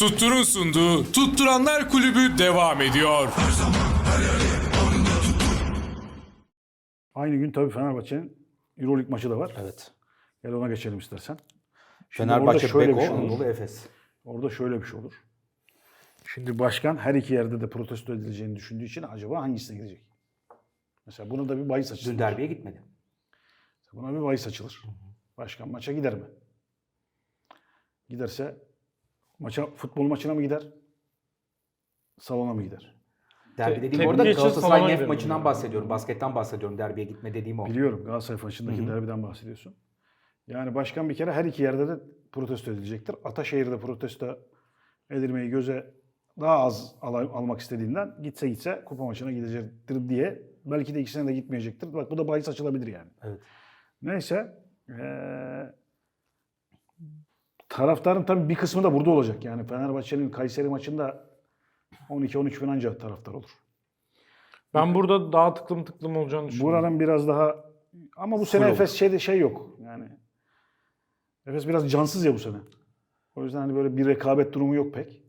Tuttur'un sunduğu Tutturanlar Kulübü devam ediyor. Aynı gün tabii Fenerbahçe'nin Euroleague maçı da var. Evet. Gel ona geçelim istersen. Şimdi Fenerbahçe, şöyle bir Beko, şey olur. Anadolu Efes. Orada şöyle bir şey olur. Şimdi başkan her iki yerde de protesto edileceğini düşündüğü için acaba hangisine gidecek? Mesela buna da bir bahis açılır. Dün derbiye gitmedi. Buna bir bahis açılır. Başkan maça gider mi? Giderse maça futbol maçına mı gider? Salona mı gider? Derbi Te- dediğim tepki orada için Galatasaray salona Nef giderim maçından yani. bahsediyorum. Basketten bahsediyorum. Derbiye gitme dediğim o. Biliyorum Galatasaray maçındaki derbiden bahsediyorsun. Yani başkan bir kere her iki yerde de protesto edilecektir. Ataşehir'de protesto edilmeyi göze daha az al- almak istediğinden gitse gitse kupa maçına gidecektir diye belki de ikisine de gitmeyecektir. Bak bu da bahis açılabilir yani. Evet. Neyse eee taraftarın tabii bir kısmı da burada olacak. Yani Fenerbahçe'nin Kayseri maçında 12-13 bin ancak taraftar olur. Ben burada daha tıklım tıklım olacağını düşünüyorum. Buranın biraz daha ama bu sene olur. Efes şeyde şey yok. Yani Efes biraz cansız ya bu sene. O yüzden hani böyle bir rekabet durumu yok pek.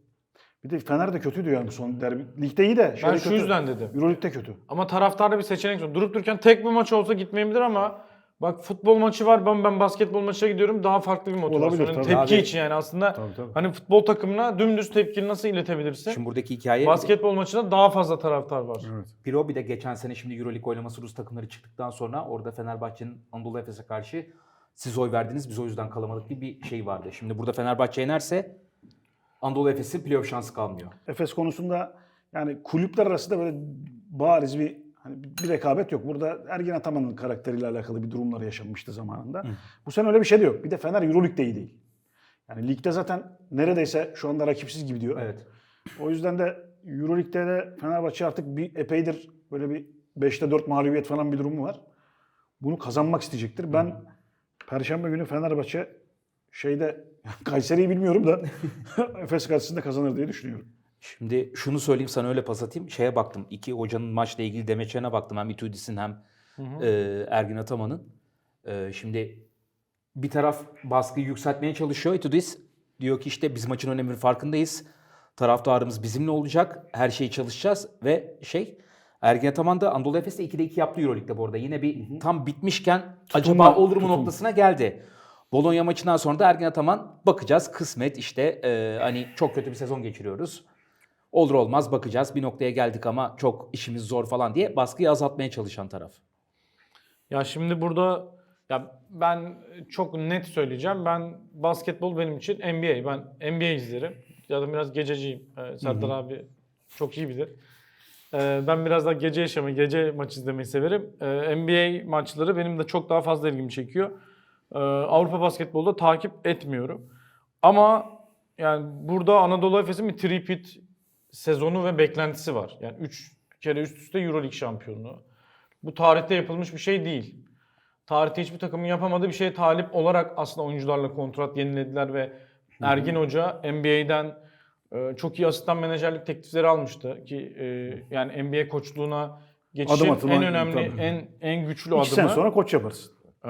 Bir de Fener de kötüydü yani bu son derbi. Ligde iyi de şeyde Ben şu kötü. yüzden dedim. Euroleague'de kötü. Ama taraftarda bir seçenek yok. Durup dururken tek bir maç olsa gitmeyebilir ama bak futbol maçı var ben ben basketbol maçına gidiyorum daha farklı bir motivasyon. Olabilir, Yani tabii. tepki Abi- için yani aslında Tabii, tabii. hani futbol takımına dümdüz tepkini nasıl iletebilirsin? Şimdi buradaki hikaye Basketbol maçında daha fazla taraftar var. Evet. Piro bir de geçen sene şimdi Euroleague oylaması Rus takımları çıktıktan sonra orada Fenerbahçe'nin Anadolu Efes'e karşı siz oy verdiniz biz o yüzden kalamadık gibi bir şey vardı. Şimdi burada Fenerbahçe yenerse Anadolu Efes'in playoff şansı kalmıyor. Efes konusunda yani kulüpler arasında böyle bariz bir hani bir rekabet yok. Burada Ergin Ataman'ın karakteriyle alakalı bir durumlar yaşanmıştı zamanında. Bu sene öyle bir şey de yok. Bir de Fener Euroleague'de iyi değil. Yani ligde zaten neredeyse şu anda rakipsiz gibi diyor. Evet. O yüzden de Euroleague'de de Fenerbahçe artık bir epeydir böyle bir 5'te 4 mağlubiyet falan bir durumu var. Bunu kazanmak isteyecektir. Ben Perşembe günü Fenerbahçe şeyde Kayseri'yi bilmiyorum da Efes karşısında kazanır diye düşünüyorum. Şimdi şunu söyleyeyim sana öyle pas atayım. Şeye baktım. iki hocanın maçla ilgili demeçlerine baktım. Hem Itudis'in hem e, Ergin Ataman'ın. E, şimdi bir taraf baskıyı yükseltmeye çalışıyor. Itudis diyor ki işte biz maçın öneminin farkındayız. Taraftarımız bizimle olacak. Her şeyi çalışacağız ve şey Ergin Ataman da Anadolu Efes'te 2'de 2 yaptı Euroleague'de bu arada. Yine bir tam bitmişken acaba olur mu tutum. noktasına geldi. Bologna maçından sonra da Ergin Ataman bakacağız kısmet işte e, hani çok kötü bir sezon geçiriyoruz. Olur olmaz bakacağız bir noktaya geldik ama çok işimiz zor falan diye baskıyı azaltmaya çalışan taraf. Ya şimdi burada ya ben çok net söyleyeceğim. Ben basketbol benim için NBA. Ben NBA izlerim. Ya da biraz gececiyim. Ee, Serdar abi çok iyi bilir. Ee, ben biraz daha gece yaşamayı, gece maç izlemeyi severim. Ee, NBA maçları benim de çok daha fazla ilgimi çekiyor. Ee, Avrupa basketbolda takip etmiyorum. Ama yani burada Anadolu Efes'in bir tripit sezonu ve beklentisi var. Yani 3 kere üst üste Euroleague şampiyonluğu. Bu tarihte yapılmış bir şey değil. Tarihte hiçbir takımın yapamadığı bir şeye talip olarak aslında oyuncularla kontrat yenilediler ve Ergin Hoca NBA'den e, çok iyi asistan menajerlik teklifleri almıştı ki e, yani NBA koçluğuna geçişin Adım en önemli, tabii. en en güçlü İki adımı. sene sonra koç yaparız. Ee,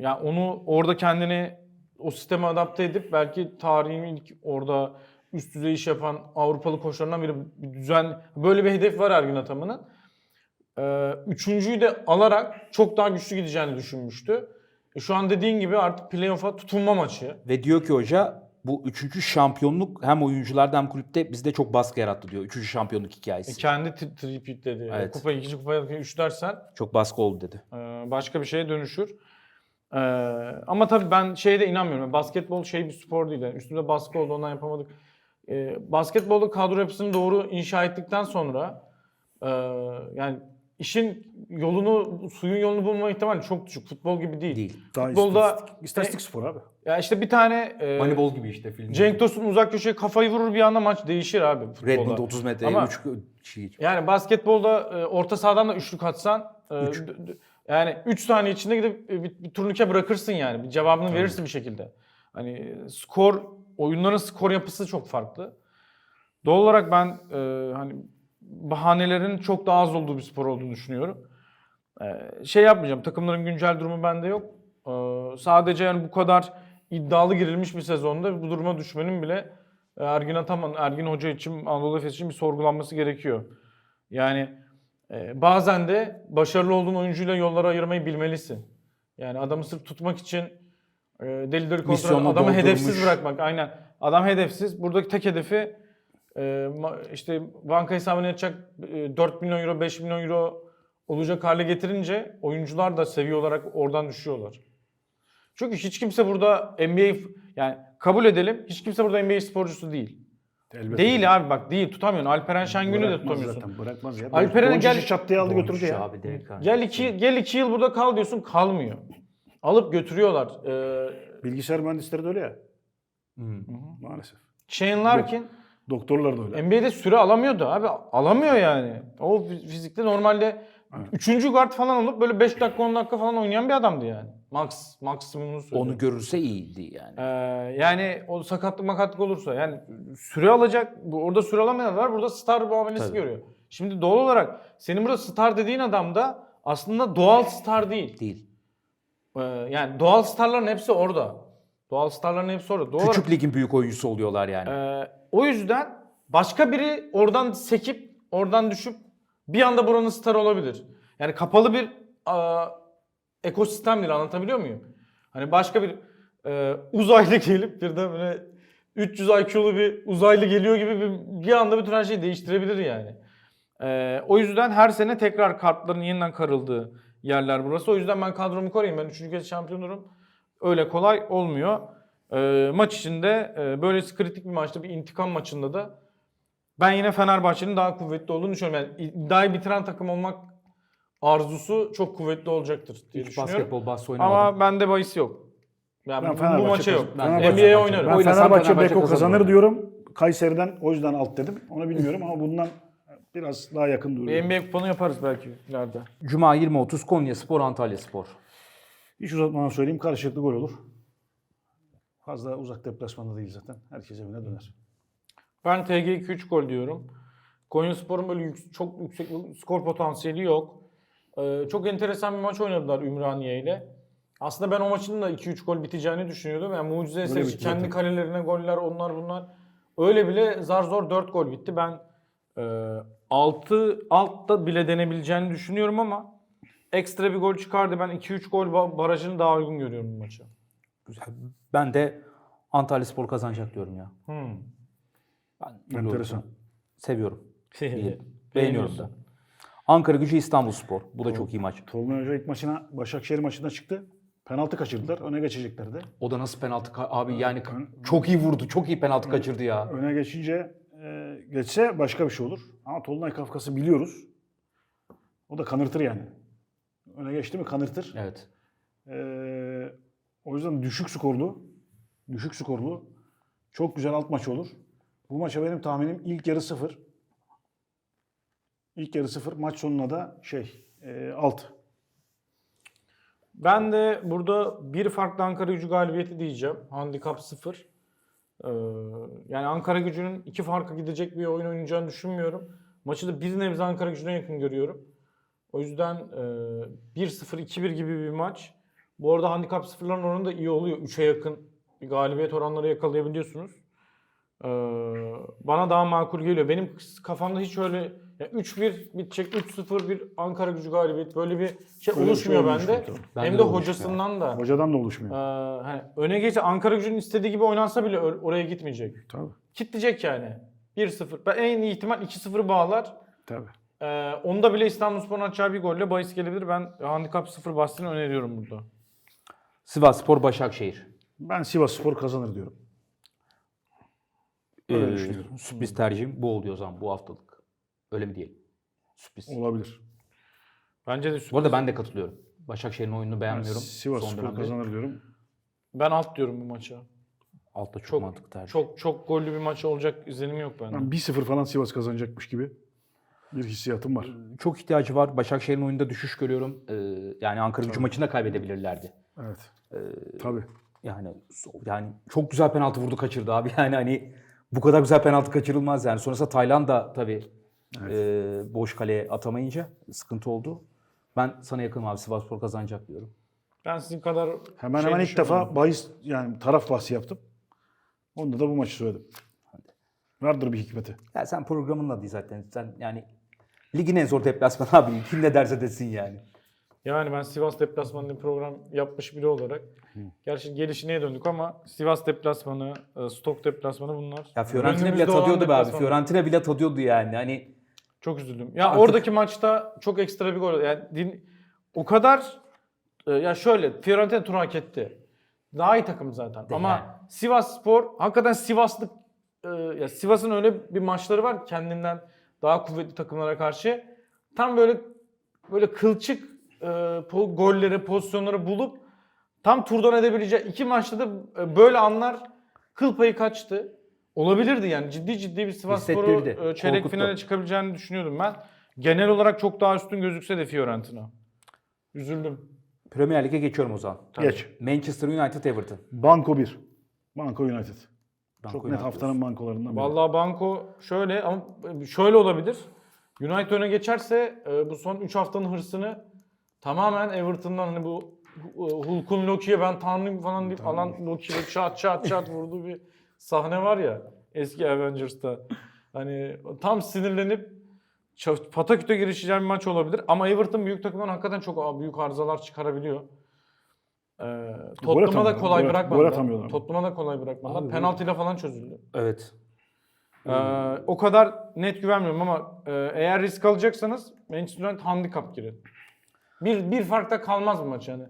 yani onu orada kendini o sisteme adapte edip belki tarihin ilk orada üst düzey iş yapan Avrupalı koçlarından biri bir düzen böyle bir hedef var Ergin Ataman'ın. Ee, üçüncüyü de alarak çok daha güçlü gideceğini düşünmüştü. E, şu an dediğin gibi artık playoff'a tutunma maçı. Ve diyor ki hoca bu üçüncü şampiyonluk hem oyuncularda hem kulüpte bizde çok baskı yarattı diyor. Üçüncü şampiyonluk E, hikayesi. kendi tri- tripit dedi. Evet. Kupa ikinci kupaya üç dersen Çok baskı oldu dedi. Ee, başka bir şeye dönüşür. Ee, ama tabii ben şeye de inanmıyorum. Yani Basketbol şey bir spor değil. Yani üstünde baskı oldu ondan yapamadık. Ee, basketbolda kadro yapısını doğru inşa ettikten sonra e, yani işin yolunu, suyun yolunu bulma ihtimali çok düşük. Futbol gibi değil. Değil. Daha Futbolda- istatistik, istatistik spor abi. Ya işte bir tane e, Moneyball gibi işte film. Cenk Tosun uzak köşeye kafayı vurur bir anda maç değişir abi futbolda. Redmond 30 metre Ama- 3 şey. Yani basketbolda e, orta sahadan da üçlük atsan e, d- d- yani 3 saniye içinde gidip e, bir, bir turnike bırakırsın yani. Bir cevabını verirsin bir şekilde. Hani skor oyunların skor yapısı çok farklı. Doğal olarak ben e, hani bahanelerin çok daha az olduğu bir spor olduğunu düşünüyorum. E, şey yapmayacağım. Takımların güncel durumu bende yok. E, sadece yani bu kadar iddialı girilmiş bir sezonda bu duruma düşmenin bile Ergin Ataman, Ergin Hoca için, Anadolu Efes için bir sorgulanması gerekiyor. Yani e, bazen de başarılı olduğun oyuncuyla yolları ayırmayı bilmelisin. Yani adamı sırf tutmak için e, deli deli kontrol, Misyonu adamı hedefsiz bırakmak. Aynen. Adam hedefsiz. Buradaki tek hedefi e, işte banka hesabına yatacak e, 4 milyon euro, 5 milyon euro olacak hale getirince oyuncular da seviye olarak oradan düşüyorlar. Çünkü hiç kimse burada NBA yani kabul edelim hiç kimse burada NBA sporcusu değil. Elbette. Değil abi bak değil tutamıyorsun. Alperen Şengün'ü de tutamıyorsun. Zaten, bırakmaz ya. Alperen'e gel- çat diye aldı götürdü Doncic ya. Abi. Gel iki, gel iki yıl burada kal diyorsun kalmıyor. Alıp götürüyorlar. Ee, Bilgisayar mühendisleri de öyle ya. Hmm. Maalesef. Shane Larkin Doktorlar da öyle. NBA'de süre alamıyordu abi. Alamıyor yani. O fi- fizikte normalde 3. guard falan olup böyle 5 dakika 10 dakika falan oynayan bir adamdı yani. Max, maksimumunu söylüyorum. Onu görürse iyiydi yani. Ee, yani o sakatlık makatlık olursa yani süre alacak. Bu, orada süre alamayan var. Burada star muamelesi Tabii. görüyor. Şimdi doğal olarak senin burada star dediğin adam da aslında doğal star değil. Değil. Ee, yani doğal starların hepsi orada. Doğal starların hepsi orada. Doğal Küçük ligin büyük oyuncusu oluyorlar yani. Ee, o yüzden başka biri oradan sekip oradan düşüp bir anda buranın starı olabilir. Yani kapalı bir aa, ekosistemdir anlatabiliyor muyum? Hani başka bir e, uzaylı gelip bir de böyle 300 IQ'lu bir uzaylı geliyor gibi bir, bir anda bütün her şeyi değiştirebilir yani. Ee, o yüzden her sene tekrar kartların yeniden karıldığı yerler burası. O yüzden ben kadromu koruyayım. Ben 3. kez şampiyon olurum. Öyle kolay olmuyor. Ee, maç içinde e, böylesi kritik bir maçta bir intikam maçında da ben yine Fenerbahçe'nin daha kuvvetli olduğunu düşünüyorum. Yani iddiayı bitiren takım olmak arzusu çok kuvvetli olacaktır diye Hiç düşünüyorum. basketbol bahsi oynamadım. Ama bende bahis yok. Yani Ben bu, bu Fenerbahçe maça yok. kazan- Ben Fenerbahçe NBA'ye oynarım. Ben Oynasam Fenerbahçe Fenerbahçe Beko kazanır kazanır yani. diyorum. Kayseri'den o yüzden alt dedim. Onu bilmiyorum ama bundan biraz daha yakın Bir duruyor. NBA kuponu yaparız belki ileride. Cuma 20.30 Konya Spor, Antalya Spor. Hiç uzatmadan söyleyeyim karşılıklı gol olur. Fazla uzak deplasmanda değil zaten. Herkes evine döner. Ben TG 2-3 gol diyorum. Konyaspor'un böyle yük- çok yüksek bir skor potansiyeli yok. Ee, çok enteresan bir maç oynadılar Ümraniye ile. Aslında ben o maçın da 2-3 gol biteceğini düşünüyordum. Yani mucize eseri kendi zaten. kalelerine goller onlar bunlar. Öyle bile zar zor 4 gol bitti. Ben e, 6 altta bile denebileceğini düşünüyorum ama ekstra bir gol çıkardı. Ben 2-3 gol ba- barajını daha uygun görüyorum bu maça. Güzel. Ben de Antalya Spor kazanacak diyorum ya. Hmm. Ben. Enteresan. Seviyorum. Beğeniyorum da. Ankara Gücü İstanbul Spor. Bu da çok iyi maç. Tolga Hoca ilk maçına Başakşehir maçına çıktı. Penaltı kaçırdılar. Öne geçeceklerdi. O da nasıl penaltı ka- abi yani çok iyi vurdu. Çok iyi penaltı kaçırdı ya. Öne geçince geçse başka bir şey olur. Ama Tolunay Kafkas'ı biliyoruz. O da kanırtır yani. Öne geçti mi kanırtır. Evet. E, o yüzden düşük skorlu. Düşük skorlu. Çok güzel alt maç olur. Bu maça benim tahminim ilk yarı sıfır. İlk yarı sıfır. Maç sonuna da şey e, alt. Ben de burada bir farklı Ankara gücü galibiyeti diyeceğim. Handikap 0. Ee, yani Ankara gücünün iki farka gidecek bir oyun oynayacağını düşünmüyorum. Maçı da bir nebze Ankara gücüne yakın görüyorum. O yüzden e, 1-0, 2-1 gibi bir maç. Bu arada handikap sıfırların oranı da iyi oluyor. 3'e yakın bir galibiyet oranları yakalayabiliyorsunuz. Ee, bana daha makul geliyor. Benim kafamda hiç öyle ya 3-1 bitecek, 3-0 bir Ankara gücü galibiyet böyle bir şey Öyle bir oluşmuyor şey bende. tabii. Bende Hem de de oluşmuyor. hocasından da. Hocadan da oluşmuyor. Ee, hani öne geç Ankara gücünün istediği gibi oynansa bile or- oraya gitmeyecek. Tabii. Kitleyecek yani. 1-0. Ben en iyi ihtimal 2-0'ı bağlar. Tabii. Ee, onda bile İstanbulspor'un atacağı bir golle bahis gelebilir. Ben handikap 0 bahsini öneriyorum burada. Sivas Spor, Başakşehir. Ben Sivas Spor kazanır diyorum. Öyle Ee, düşünüyorum. sürpriz tercihim bu oluyor o zaman bu haftalık. Öyle mi diyelim? Sürpriz. Olabilir. Bence de Bu süper. arada ben de katılıyorum. Başakşehir'in oyununu beğenmiyorum. Sivas son Spor dönemde. kazanır diyorum. Ben alt diyorum bu maça. Altta çok, Çok mantıklı tercih. çok çok gollü bir maç olacak izlenim yok bende. Ben 1-0 falan Sivas kazanacakmış gibi bir hissiyatım var. Çok ihtiyacı var. Başakşehir'in oyunda düşüş görüyorum. Ee, yani Ankara gücü maçını da kaybedebilirlerdi. Evet. Tabii. Yani yani çok güzel penaltı vurdu kaçırdı abi. Yani hani bu kadar güzel penaltı kaçırılmaz yani. Sonrasında Tayland da tabii e, boş kaleye atamayınca sıkıntı oldu. Ben sana yakınım abi Sivasspor kazanacak diyorum. Ben sizin kadar Hemen şey hemen ilk düşünmüyorum. defa bahis yani taraf bahsi yaptım. Onda da bu maçı söyledim. Vardır bir hikmeti. Ya sen programın adı zaten. Sen yani ligin en zor deplasmanı abi. Kim ne derse desin yani. Yani ben Sivas deplasmanlı bir program yapmış biri olarak. Gerçi gelişine döndük ama Sivas deplasmanı, e, Stok deplasmanı bunlar. Ya Fiorentina bile Önümüzde olan tadıyordu be abi. deplasman. Fiorentina bile tadıyordu yani. Hani Çok üzüldüm. Ya Artık- oradaki maçta çok ekstra bir gol. Yani din, o kadar e, ya şöyle Fiorentina tur hak etti. Daha iyi takım zaten. Ama yani. Sivas Spor hakikaten Sivaslık e, ya Sivas'ın öyle bir maçları var kendinden daha kuvvetli takımlara karşı. Tam böyle böyle kılçık e, po- golleri, pozisyonları bulup tam turdan edebileceği iki maçta da e, böyle anlar kıl payı kaçtı. Olabilirdi yani ciddi ciddi bir Sivas Spor'u Hissettirdi, e, çeyrek korkuttu. finale çıkabileceğini düşünüyordum ben. Genel olarak çok daha üstün gözükse de Fiorentina. Üzüldüm. Premier Lig'e geçiyorum o zaman. Geç. Manchester United Everton. Banko 1. Banko United. Banko Çok net United. haftanın bankolarından biri. Vallahi Banko şöyle ama şöyle olabilir. United öne geçerse e, bu son 3 haftanın hırsını tamamen Everton'dan hani bu e, Hulk'un Loki'ye ben tanrıyım falan deyip alan Loki'ye çat çat çat vurduğu bir sahne var ya eski Avengers'ta. Hani tam sinirlenip pataküte girişeceği bir maç olabilir. Ama Everton büyük takımdan hakikaten çok büyük arızalar çıkarabiliyor. Ee, Tottenham'a da kolay gol bırakmadılar. Tottenham'a da kolay bırakmadılar. Penaltıyla falan çözüldü. Evet. Ee, o kadar net güvenmiyorum ama e, eğer risk alacaksanız Manchester United handikap girin. Bir, bir farkta kalmaz bu maç yani.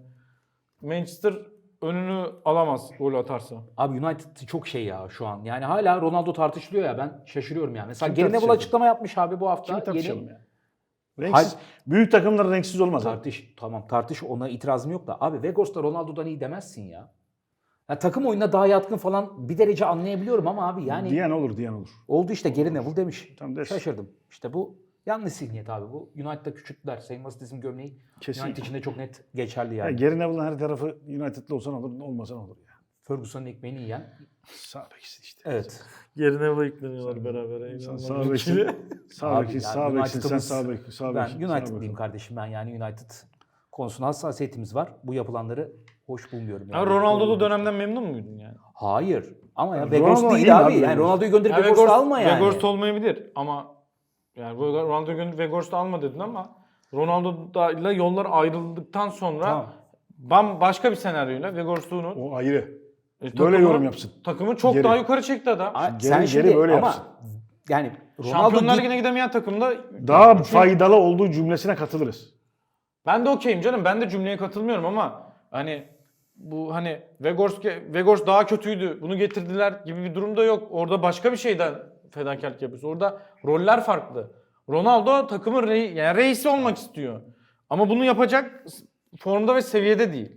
Manchester önünü alamaz gol atarsa. Abi United çok şey ya şu an. Yani hala Ronaldo tartışılıyor ya ben şaşırıyorum yani. Mesela Kim Gary Neville açıklama yapmış abi bu hafta. Kimi tartışalım Yeni- ya? Renksiz. Hayır. Büyük takımlar renksiz olmaz. abi. Tartış tamam tartış ona itirazım yok da abi Vegors'ta Ronaldo'dan iyi demezsin ya. ya. Takım oyununa daha yatkın falan bir derece anlayabiliyorum ama abi yani Diyen olur, diyen olur. oldu işte Gary Neville demiş. Tamam. Şaşırdım. İşte bu yanlış zihniyet abi bu. United'da küçülttüler. Sayılması dizim gömleği. Kesinlikle. United için de çok net geçerli Ya yani. Gary Neville'ın her tarafı United'lı olsan olur, olmasan olur ya. Ferguson'un ekmeğini yiyen. Sağ beksin işte. Evet. Yerine yükleniyorlar beraber. Sen sağ beksin. Sağ beksin, yani sağ beksin, sen sağ bek, sağ Ben beksin. sağ United'lıyım beksin. kardeşim ben yani United konusunda hassasiyetimiz var. Bu yapılanları hoş bulmuyorum. Ha, Yani. Ronaldo'lu dönemden memnun muydun yani? Hayır. Ama ya Yani Vegors Ronaldo değil abi. abi Yani. Ronaldo'yu gönderip Vegors'u Vegors- alma yani. Vegors olmayabilir ama yani Ronaldo'yu gönderip Vegors'u alma dedin ama Ronaldo'yla yollar ayrıldıktan sonra Tamam. bambaşka bir senaryoyla Vegors'u unut. O ayrı. E, Böyle takımı- yorum yapsın. Takımı çok Geri. daha yukarı çekti adam. Aa, Geri- sen geri şimdi böyle ama yapsın. yani Ronaldo Şampiyonlar Ligi'ne gidemeyen takımda Daha Çünkü- faydalı olduğu cümlesine katılırız. Ben de okeyim canım. Ben de cümleye katılmıyorum ama hani bu hani Vegors, Vegors daha kötüydü. Bunu getirdiler gibi bir durum da yok. Orada başka bir şeyden fedakarlık yapıyorsun. Orada roller farklı. Ronaldo takımın rei, yani reisi olmak istiyor. Ama bunu yapacak formda ve seviyede değil.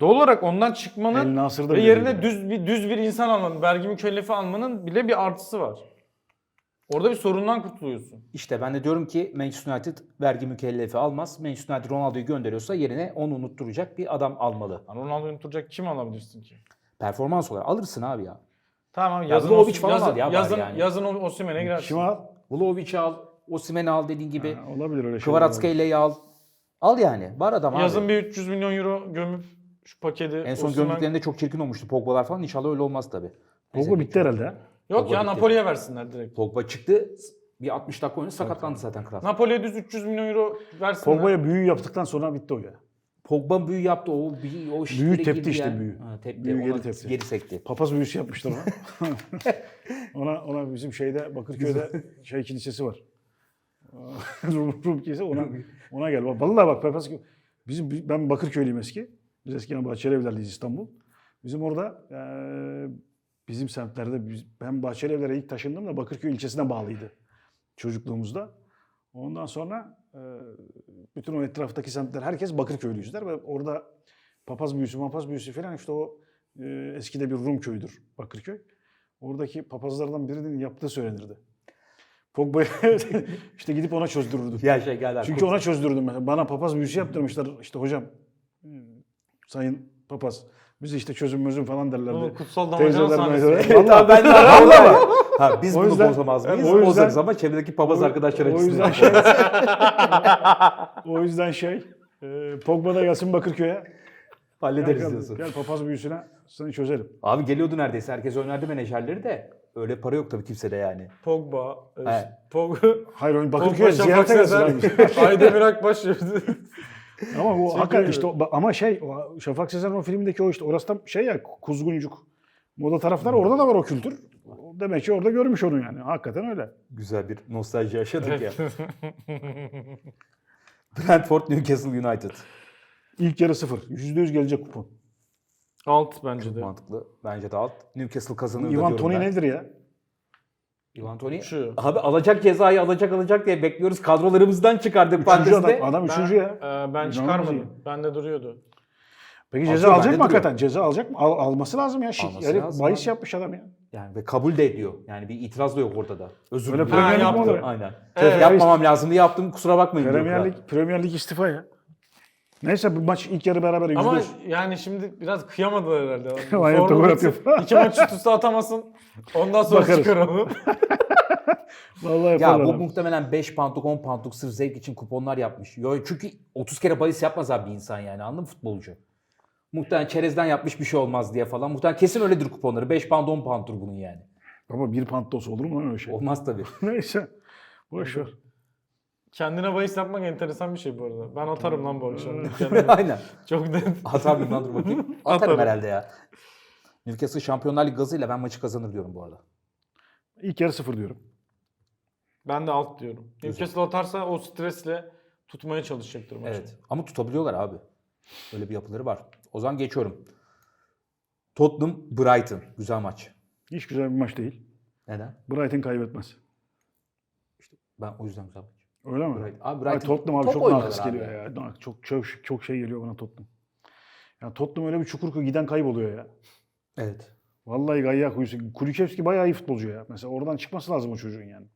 Doğal olarak ondan çıkmanın ve yerine düz bir düz bir insan almanın, vergi mükellefi almanın bile bir artısı var. Orada bir sorundan kurtuluyorsun. işte ben de diyorum ki Manchester United vergi mükellefi almaz. Manchester United Ronaldo'yu gönderiyorsa yerine onu unutturacak bir adam almalı. Yani Ronaldo'yu unutturacak kim alabilirsin ki? Performans olarak alırsın abi ya. Tamam Ya yazın Vlahovic Os- falan yazın, al ya bari yazın, yani. yazın o- Osimhen'e girersin. Kim al? Vlahovic'i al, Osimhen'i al dediğin gibi. Ha, olabilir öyle şeyler. Kvaratskheilia'yı al. Al yani. Var adam abi. Yazın bir 300 milyon euro gömüp şu paketi En son Osimhen- gömdüklerinde çok çirkin olmuştu Pogba'lar falan. İnşallah öyle olmaz tabii. Neyse, Pogba bitti herhalde. ha. Yok Pogba ya bitti. Napoli'ye versinler direkt. Pogba çıktı. Bir 60 dakika oynadı sakatlandı zaten kral. Napoli'ye düz 300 milyon euro versinler. Pogba'ya büyü yaptıktan sonra bitti o ya. Pogba büyü yaptı. O, büyü, o işlere Büyü tepti girdi işte, ya. büyü. Ha, tepti. Büyü Ona geri tepti. Geri sekti. Papaz büyüsü yapmışlar ona. ona, ona bizim şeyde Bakırköy'de şey kilisesi var. Rum, Rum kilisesi ona, ona gel. Bak, Vallahi bak papaz bizim ben Bakırköylüyüm eski. Biz eskiden Bahçeli Evler'deyiz İstanbul. Bizim orada eee, bizim semtlerde biz, ben Bahçeli Evler'e ilk taşındım da Bakırköy ilçesine bağlıydı çocukluğumuzda. Ondan sonra eee, bütün o etraftaki semtler herkes Bakırköylüyüzler ve orada papaz büyüsü, mapaz büyüsü falan işte o e, eskide bir Rum köyüdür Bakırköy. Oradaki papazlardan birinin yaptığı söylenirdi. Pogba'ya işte gidip ona çözdürürdüm. Ya şey geldi. Çünkü ona çözdürdüm. Bana papaz büyüsü yaptırmışlar. İşte hocam, e, sayın papaz. Bizi işte çözüm mözüm falan derlerdi. Bu kutsal damacana sahnesi. abi ben de Vallahi bak. Ha, biz O bunu yüzden- bozamaz mıyız? o yüzden- Bozarız ama çevredeki papaz arkadaşlar o açısından. yüzden şey, o yüzden şey, e, Pogba da gelsin Bakırköy'e. Hallederiz Gel, diyorsun. gel papaz büyüsüne seni çözerim. Abi geliyordu neredeyse. Herkes önerdi menajerleri de. öyle para yok tabii kimsede yani. Pogba. e, He. Pogba. Hayır oyun Bakırköy'e ziyarete gelsin. Aydemir Akbaş. Ama bu Şey hakikaten işte o- ama şey o Şafak Sezer'in o filmindeki o işte orası da şey ya kuzguncuk. Moda taraflar orada da var o kültür. O Demek ki orada görmüş onu yani. Hakikaten öyle. Güzel bir nostalji yaşadık ya. Brentford Newcastle United. İlk yarı sıfır. %100 gelecek kupon. Alt bence de. Mantıklı. Bence de alt. Newcastle kazanır da Ivan diyorum Toni ben. nedir ya? Ivan Toni. Şu. Abi alacak cezayı alacak alacak diye bekliyoruz. Kadrolarımızdan çıkardık Üçüncü adam, adam Ben, üçüncü ya. e, ben çıkarmadım. Bende duruyordu. Peki ceza alacak bende mı duruyor. hakikaten? Ceza alacak mı? Al- alması lazım ya. Şik. Alması Yani lazım bahis abi. yapmış adam ya. Yani ve kabul de ediyor. Yani bir itiraz da yok ortada. Özür Öyle diliyorum. Premier Lig mi olur? Aynen. Evet. Yapmamam lazımdı yaptım kusura bakmayın. diyor Premier kral. Lig, Premier Lig istifa ya. Neyse bu maç ilk yarı beraber yüzde Ama yani şimdi biraz kıyamadılar herhalde. Aynen, Forma doğru yapıyor. İki maç üst üste atamasın. Ondan sonra Bakarız. çıkaralım. Vallahi Ya yaparlar. bu abi. muhtemelen 5 poundluk 10 poundluk sırf zevk için kuponlar yapmış. Yo, çünkü 30 kere bahis yapmaz abi bir insan yani anladın mı futbolcu? Muhtemelen çerezden yapmış bir şey olmaz diye falan. Muhtemelen kesin öyledir kuponları. 5 pound 10 pound'tur bunun yani. Ama bir pantos olur mu lan öyle şey? Olmaz tabii. Neyse. Boş ver. Kendine bahis yapmak enteresan bir şey bu arada. Ben atarım lan bu akşam. Kendime. Aynen. Çok net. Atar mıyım lan dur bakayım. Atarım. Atarım herhalde ya. Newcastle Şampiyonlar Ligi gazıyla ben maçı kazanır diyorum bu arada. İlk yarı sıfır diyorum. Ben de alt diyorum. Newcastle atarsa o stresle tutmaya çalışacaktır maçı. Evet. Ama tutabiliyorlar abi. Öyle bir yapıları var. O zaman geçiyorum. Tottenham Brighton. Güzel maç. Hiç güzel bir maç değil. Neden? Brighton kaybetmez. Ben o yüzden güzel. Öyle mi? Brighton. Abi Ay, Brighton Tottenham abi çok nakıs abi. geliyor ya. Nak- Çok, çok çok şey geliyor bana Tottenham. Ya Tottenham öyle bir çukur ki giden kayboluyor ya. Evet. Vallahi Gayya kuyusu. Kulikevski bayağı iyi futbolcu ya. Mesela oradan çıkması lazım o çocuğun yani.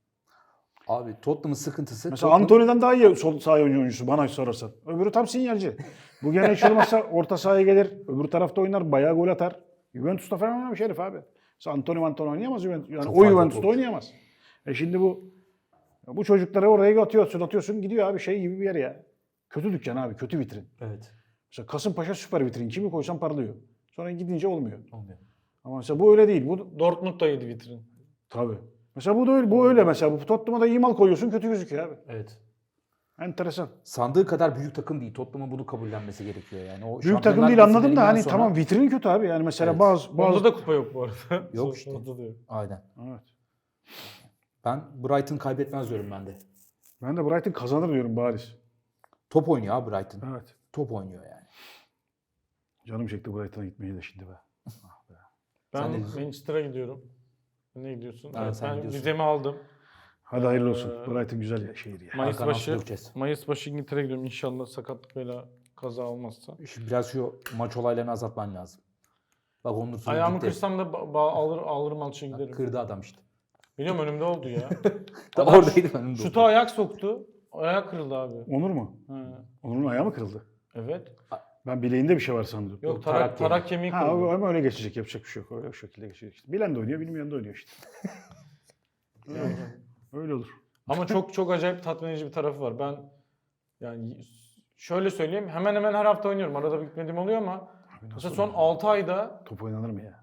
Abi Tottenham'ın sıkıntısı Mesela Tottenham- Antony'den daha iyi sol oyuncu oyuncusu bana sorarsan. Öbürü tam sinyalci. Bu gene hiç olmazsa orta sahaya gelir. Öbür tarafta oynar. Bayağı gol atar. Juventus'ta falan oynamış herif abi. Mesela Antony Antony oynayamaz Juventus. Yani Çok o Juventus'ta oynayamaz. E şimdi bu bu çocukları oraya atıyorsun, atıyorsun gidiyor abi şey gibi bir yer ya. Kötü dükkan abi, kötü vitrin. Evet. Mesela Kasımpaşa süper vitrin. Kimi koysan parlıyor. Sonra gidince olmuyor. Olmuyor. Ama mesela bu öyle değil. Bu Dortmund da yedi vitrin. tabii. Mesela bu da öyle, bu öyle mesela. Bu Tottenham'a da iyi mal koyuyorsun kötü gözüküyor abi. Evet. Enteresan. Sandığı kadar büyük takım değil. Tottenham'ın bunu kabullenmesi gerekiyor yani. O Büyük Şampiyonlar takım değil anladım da hani sonra- tamam vitrinin kötü abi. Yani mesela Evet. bazı bazı Onda da kupa yok bu arada. Yok işte. Dortmund'da da yok. Aynen. Evet. Ben Brighton kaybetmez diyorum ben de. Ben de Brighton kazanır diyorum bariz. Top oynuyor abi Brighton. Evet. Top oynuyor yani. Canım çekti Brighton'a gitmeyi de şimdi be. Ben Sen ne diyorsun? Manchester'a gidiyorum. Ne gidiyorsun? Ha, Evet, sen ben gidiyorsun. vizemi aldım. Hadi hayırlı olsun. Ee, Brighton güzel ya- şehir ya. Mayıs başı. Mayıs başı İngiltere'ye gidiyorum. İnşallah sakatlık veya kaza olmazsa. Şu, biraz şu maç olaylarını azaltman lazım. Bak onun Ayağımı gitti. kırsam da ba- ba- alır, alırım alçıya giderim. Kırdı adam işte. Biliyorum önümde oldu ya. Da Adam oradaydı önünde. Şuta ayak soktu. Ayak kırıldı abi. Onur mu? Ha, Onur'un ayağı mı kırıldı? Evet. Ben bileğinde bir şey var sandım. Yok Yok, tarak, tarak tarak kemiği Ha kırıldı. o- ama öyle geçecek yapacak bir şey yok. Öyle o şekilde geçecek işte. Bilen de oynuyor, bilmeyen de oynuyor işte. Öyle olur. Ama çok çok acayip tatmin edici bir tarafı var. Ben yani şöyle söyleyeyim hemen hemen her hafta oynuyorum. Arada bir gitmediğim oluyor ama Abi nasıl mesela son oynuyor? 6 ayda Top oynanır mı ya?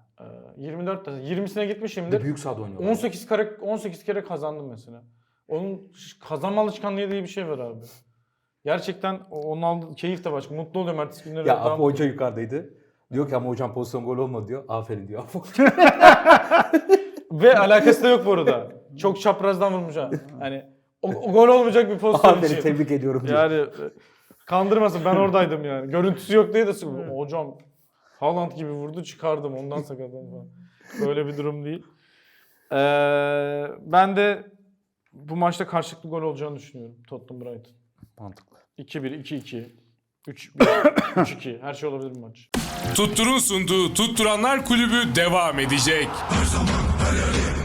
E, 24 tane 20'sine Bir de gitmişimdir. büyük sahada oynuyorlar. 18 kere 18 kere kazandım mesela. Onun kazanma alışkanlığı diye bir şey var abi. Gerçekten o- onun aldığı keyif de başka. Mutlu oluyorum ertesi günleri. Ya Apo Hoca yukarıdaydı. Diyor ki ama hocam pozisyon gol olmadı diyor. Aferin diyor Apo. Ve alakası da yok bu arada. Çok çaprazdan vurmuş ha. Hani o, o gol olmayacak bir pozisyon Aferin için. tebrik ediyorum diyor. Yani e, kandırmasın ben oradaydım yani. Görüntüsü yok diye de. Hocam Haaland gibi vurdu çıkardım ondan sakatlandım falan. Böyle bir durum değil. Ee, ben de bu maçta karşılıklı gol olacağını düşünüyorum. Tottenham Brighton. Mantıklı. 2-1, 2-2, 3-1, 3-2. Her şey olabilir bu maç. Tuttur'un sunduğu Tutturanlar Kulübü devam edecek. Her zaman her